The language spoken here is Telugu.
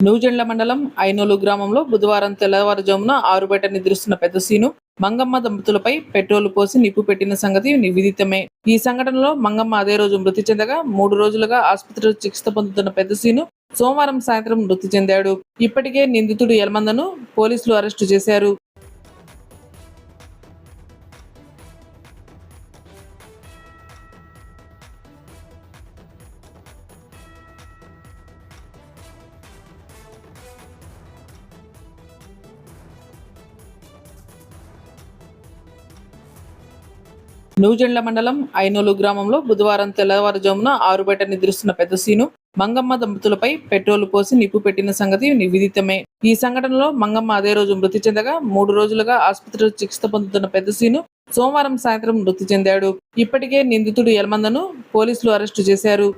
నూజెండ్ల మండలం ఐనోలు గ్రామంలో బుధవారం తెల్లవారుజామున ఆరుబయట నిద్రిస్తున్న పెద్ద సీను మంగమ్మ దంపతులపై పెట్రోల్ పోసి నిప్పు పెట్టిన సంగతి నివేదితమే. ఈ సంఘటనలో మంగమ్మ అదే రోజు మృతి చెందగా మూడు రోజులుగా ఆసుపత్రిలో చికిత్స పొందుతున్న పెద్ద సీను సోమవారం సాయంత్రం మృతి చెందాడు. ఇప్పటికే నిందితుడు యలమందను పోలీసులు అరెస్టు చేశారు. నూజెండ్ల మండలం ఐనోలు గ్రామంలో బుధవారం తెల్లవారుజామున ఆరుబయట నిద్రిస్తున్న పెద్ద సీను మంగమ్మ దంపతులపై పెట్రోల్ పోసి నిప్పు పెట్టిన సంగతి నివేదితమే. ఈ సంఘటనలో మంగమ్మ అదే రోజు మృతి చెందగా మూడు రోజులుగా ఆసుపత్రిలో చికిత్స పొందుతున్న పెద్ద సీను సోమవారం సాయంత్రం మృతి చెందాడు. ఇప్పటికే నిందితుడు యలమందను పోలీసులు అరెస్టు చేశారు.